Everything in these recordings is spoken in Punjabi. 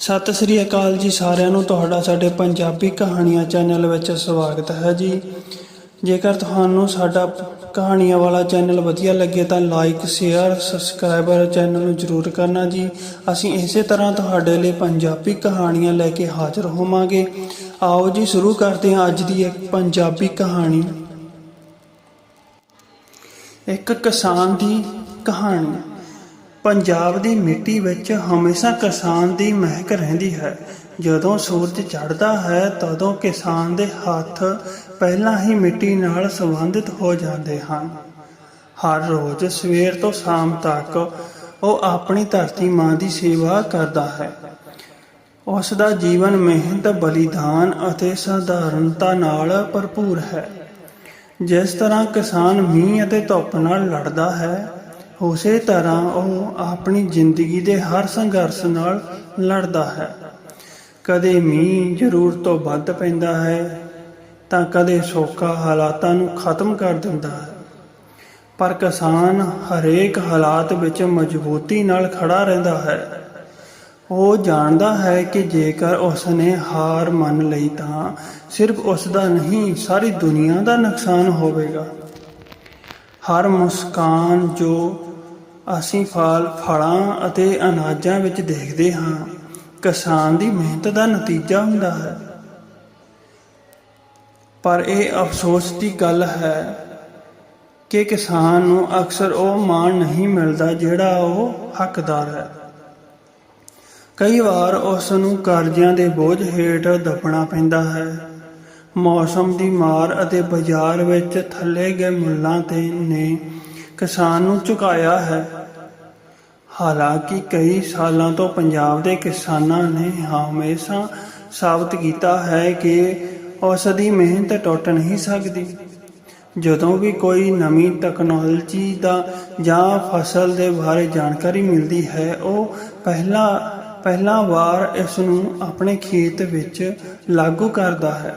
ਸਤਿ ਸ੍ਰੀ ਅਕਾਲ ਜੀ ਸਾਰਿਆਂ ਨੂੰ। ਤੁਹਾਡਾ ਸਾਡੇ ਪੰਜਾਬੀ ਕਹਾਣੀਆਂ ਚੈਨਲ ਵਿੱਚ ਸਵਾਗਤ ਹੈ ਜੀ। ਜੇਕਰ ਤੁਹਾਨੂੰ ਸਾਡਾ ਕਹਾਣੀਆਂ ਵਾਲਾ ਚੈਨਲ ਵਧੀਆ ਲੱਗੇ ਤਾਂ ਲਾਈਕ, ਸ਼ੇਅਰ, ਸਬਸਕ੍ਰਾਈਬਰ ਚੈਨਲ ਨੂੰ ਜਰੂਰ ਕਰਨਾ ਜੀ। ਅਸੀਂ ਇਸੇ ਤਰ੍ਹਾਂ ਤੁਹਾਡੇ ਲਈ ਪੰਜਾਬੀ ਕਹਾਣੀਆਂ ਲੈ ਕੇ ਹਾਜ਼ਰ ਹੋਵਾਂਗੇ। ਆਓ ਜੀ, ਸ਼ੁਰੂ ਕਰਦੇ ਹਾਂ ਅੱਜ ਦੀ ਇੱਕ ਪੰਜਾਬੀ ਕਹਾਣੀ। ਇੱਕ ਕਿਸਾਨ ਦੀ ਕਹਾਣੀ। ਪੰਜਾਬ ਦੀ ਮਿੱਟੀ ਵਿੱਚ ਹਮੇਸ਼ਾ ਕਿਸਾਨ ਦੀ ਮਹਿਕ ਰਹਿੰਦੀ ਹੈ। ਜਦੋਂ ਸੂਰਜ ਚੜ੍ਹਦਾ ਹੈ, ਤਦੋਂ ਕਿਸਾਨ ਦੇ ਹੱਥ ਪਹਿਲਾਂ ਹੀ ਮਿੱਟੀ ਨਾਲ ਸੰਬੰਧਿਤ ਹੋ ਜਾਂਦੇ ਹਨ। ਹਰ ਰੋਜ਼ ਸਵੇਰ ਤੋਂ ਸ਼ਾਮ ਤੱਕ ਉਹ ਆਪਣੀ ਧਰਤੀ ਮਾਂ ਦੀ ਸੇਵਾ ਕਰਦਾ ਹੈ। ਉਸ ਦਾ ਜੀਵਨ ਮਿਹਨਤ, ਬਲੀਦਾਨ ਅਤੇ ਸਧਾਰਨਤਾ ਨਾਲ ਭਰਪੂਰ ਹੈ। ਜਿਸ ਤਰ੍ਹਾਂ ਕਿਸਾਨ ਮੀਂਹ ਅਤੇ ਧੁੱਪ ਨਾਲ ਲੜਦਾ ਹੈ ਉਸੇ ਤਰ੍ਹਾਂ ਉਹ ਆਪਣੀ ਜ਼ਿੰਦਗੀ ਦੇ ਹਰ ਸੰਘਰਸ਼ ਨਾਲ ਲੜਦਾ ਹੈ। ਕਦੇ ਮੀਂਹ ਜ਼ਰੂਰਤ ਤੋਂ ਵੱਧ ਪੈਂਦਾ ਹੈ, ਤਾਂ ਕਦੇ ਸੋਕਾ ਹਾਲਾਤਾਂ ਨੂੰ ਖਤਮ ਕਰ ਦਿੰਦਾ ਹੈ। ਪਰ ਕਿਸਾਨ ਹਰੇਕ ਹਾਲਾਤ ਵਿੱਚ ਮਜ਼ਬੂਤੀ ਨਾਲ ਖੜਾ ਰਹਿੰਦਾ ਹੈ। ਉਹ ਜਾਣਦਾ ਹੈ ਕਿ ਜੇਕਰ ਉਸ ਨੇ ਹਾਰ ਮੰਨ ਲਈ ਤਾਂ ਸਿਰਫ ਉਸ ਦਾ ਨਹੀਂ, ਸਾਰੀ ਦੁਨੀਆ ਦਾ ਨੁਕਸਾਨ ਹੋਵੇਗਾ। ਹਰ ਮੁਸਕਾਨ ਜੋ ਅਸੀਂ ਫਲ, ਫਲਾਂ ਅਤੇ ਅਨਾਜਾਂ ਵਿੱਚ ਦੇਖਦੇ ਹਾਂ। ਕਿਸਾਨ ਦੀ ਮਿਹਨਤ ਦਾ ਨਤੀਜਾ ਹੁੰਦਾ ਹੈ। ਪਰ ਇਹ ਅਫਸੋਸ ਦੀ ਗੱਲ ਹੈ ਕਿ ਕਿਸਾਨ ਨੂੰ ਅਕਸਰ ਉਹ ਮਾਣ ਨਹੀਂ ਮਿਲਦਾ ਜਿਹੜਾ ਉਹ ਹੱਕਦਾਰ ਹੈ। ਕਈ ਵਾਰ ਉਸ ਨੂੰ ਕਰਜ਼ਿਆਂ ਦੇ ਬੋਝ ਹੇਠ ਦੱਬਣਾ ਪੈਂਦਾ ਹੈ। ਮੌਸਮ ਦੀ ਮਾਰ ਅਤੇ ਬਾਜ਼ਾਰ ਵਿੱਚ ਥੱਲੇ ਗਏ ਮੁੱਲਾਂ ਤੇ ਨੇ ਕਿਸਾਨ ਨੂੰ ਝੁਕਾਇਆ ਹੈ। ਹਾਲਾਂਕਿ ਕਈ ਸਾਲਾਂ ਤੋਂ ਪੰਜਾਬ ਦੇ ਕਿਸਾਨਾਂ ਨੇ ਹਮੇਸ਼ਾ ਸਾਬਤ ਕੀਤਾ ਹੈ ਕਿ ਉਸ ਦੀ ਮਿਹਨਤ ਟੁੱਟ ਨਹੀਂ ਸਕਦੀ। ਜਦੋਂ ਵੀ ਕੋਈ ਨਵੀਂ ਟੈਕਨੋਲੋਜੀ ਦਾ ਜਾਂ ਫਸਲ ਦੇ ਬਾਰੇ ਜਾਣਕਾਰੀ ਮਿਲਦੀ ਹੈ, ਉਹ ਪਹਿਲਾ ਪਹਿਲਾ ਵਾਰ ਇਸ ਨੂੰ ਆਪਣੇ ਖੇਤ ਵਿੱਚ ਲਾਗੂ ਕਰਦਾ ਹੈ।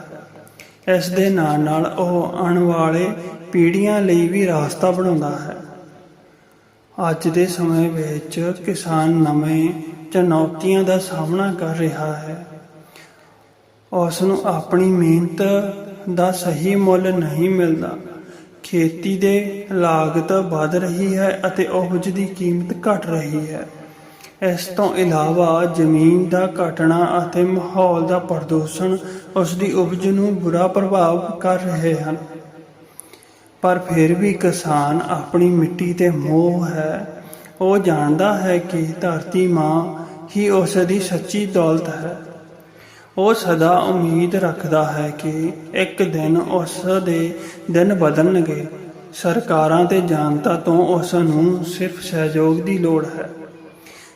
ਇਸ ਦੇ ਨਾਲ ਨਾਲ ਉਹ ਆਉਣ ਵਾਲੇ ਪੀੜ੍ਹੀਆਂ ਲਈ ਵੀ ਰਾਸਤਾ ਬਣਾਉਂਦਾ ਹੈ। ਅੱਜ ਦੇ ਸਮੇਂ ਵਿੱਚ ਕਿਸਾਨ ਨਵੇਂ ਚੁਣੌਤੀਆਂ ਦਾ ਸਾਹਮਣਾ ਕਰ ਰਿਹਾ ਹੈ। ਉਸ ਨੂੰ ਆਪਣੀ ਮਿਹਨਤ ਦਾ ਸਹੀ ਮੁੱਲ ਨਹੀਂ ਮਿਲਦਾ। ਖੇਤੀ ਦੇ ਲਾਗਤ ਵੱਧ ਰਹੀ ਹੈ ਅਤੇ ਉਪਜ ਦੀ ਕੀਮਤ ਘਟ ਰਹੀ ਹੈ। ਇਸ ਤੋਂ ਇਲਾਵਾ ਜ਼ਮੀਨ ਦਾ ਘਟਣਾ ਅਤੇ ਮਾਹੌਲ ਦਾ ਪ੍ਰਦੂਸ਼ਣ ਉਸ ਦੀ ਉਪਜ ਨੂੰ ਬੁਰਾ ਪ੍ਰਭਾਵ ਕਰ ਰਹੇ ਹਨ। ਪਰ ਫਿਰ ਵੀ ਕਿਸਾਨ ਆਪਣੀ ਮਿੱਟੀ ਤੇ ਮੋਹ ਹੈ। ਉਹ ਜਾਣਦਾ ਹੈ ਕਿ ਧਰਤੀ ਮਾਂ ਹੀ ਉਸ ਦੀ ਸੱਚੀ ਦੌਲਤ ਹੈ। ਉਹ ਸਦਾ ਉਮੀਦ ਰੱਖਦਾ ਹੈ ਕਿ ਇੱਕ ਦਿਨ ਉਸ ਦੇ ਦਿਨ ਬਦਲਣਗੇ। ਸਰਕਾਰਾਂ ਤੇ ਜਨਤਾ ਤੋਂ ਉਸ ਨੂੰ ਸਿਰਫ ਸਹਿਯੋਗ ਦੀ ਲੋੜ ਹੈ।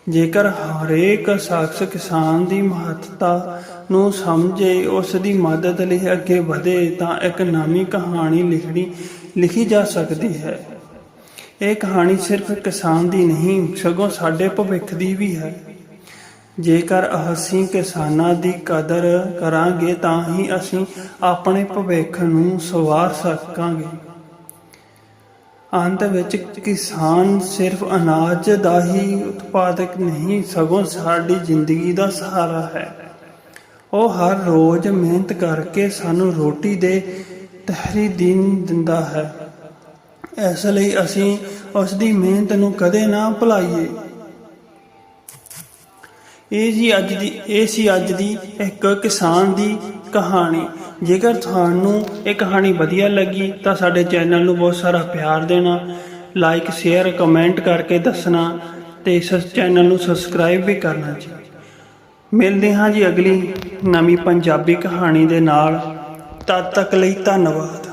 ਜੇਕਰ ਹਰੇਕ ਸ਼ਖਸ ਕਿਸਾਨ ਦੀ ਮਹੱਤਤਾ ਨੂੰ ਸਮਝੇ, ਉਸ ਦੀ ਮਦਦ ਲਈ ਅੱਗੇ ਵਧੇ, ਤਾਂ ਇੱਕ ਨਵੀਂ ਕਹਾਣੀ ਲਿਖਣੀ, ਲਿਖੀ ਜਾ ਸਕਦੀ ਹੈ। ਇਹ ਕਹਾਣੀ ਸਿਰਫ ਕਿਸਾਨ ਦੀ ਨਹੀਂ, ਸਗੋਂ ਸਾਡੇ ਭਵਿੱਖ ਦੀ ਵੀ ਹੈ। ਜੇਕਰ ਅਸੀਂ ਕਿਸਾਨਾਂ ਦੀ ਕਦਰ ਕਰਾਂਗੇ, ਤਾਂ ਹੀ ਅਸੀਂ ਆਪਣੇ ਭਵਿੱਖ ਨੂੰ ਸਵਾਰ ਸਕਾਂਗੇ। ਅੰਤ ਵਿੱਚ ਕਿਸਾਨ ਸਿਰਫ ਅਨਾਜ ਦਾ ਹੀ ਉਤਪਾਦਕ ਨਹੀਂ, ਸਗੋਂ ਸਾਡੀ ਜ਼ਿੰਦਗੀ ਦਾ ਸਹਾਰਾ ਹੈ। ਉਹ ਹਰ ਰੋਜ਼ ਮਿਹਨਤ ਕਰਕੇ ਸਾਨੂੰ ਰੋਟੀ ਦੇ ਤਹਿਰੀ ਦਿਨ ਦਿੰਦਾ ਹੈ। ਇਸ ਲਈ ਅਸੀਂ ਉਸ ਦੀ ਮਿਹਨਤ ਨੂੰ ਕਦੇ ਨਾ ਭੁਲਾਈਏ। ਇਹ ਜੀ ਅੱਜ ਦੀ, ਇਹ ਸੀ ਅੱਜ ਦੀ ਇੱਕ ਕਿਸਾਨ ਦੀ ਕਹਾਣੀ। ਜੇਕਰ ਤੁਹਾਨੂੰ ਇਹ ਕਹਾਣੀ ਵਧੀਆ ਲੱਗੀ, ਤਾਂ ਸਾਡੇ ਚੈਨਲ ਨੂੰ ਬਹੁਤ ਸਾਰਾ ਪਿਆਰ ਦੇਣਾ ਲਾਈਕ ਸ਼ੇਅਰ ਕਮੈਂਟ ਕਰਕੇ ਦੱਸਣਾ ਤੇ ਇਸ ਚੈਨਲ ਨੂੰ ਸਬਸਕ੍ਰਾਈਬ ਵੀ ਕਰਨਾ ਜੀ। ਮਿਲਦੇ ਹਾਂ ਜੀ ਅਗਲੀ ਨਵੀਂ ਪੰਜਾਬੀ ਕਹਾਣੀ ਦੇ ਨਾਲ। ਤਦ ਤੱਕ ਲਈ ਧੰਨਵਾਦ।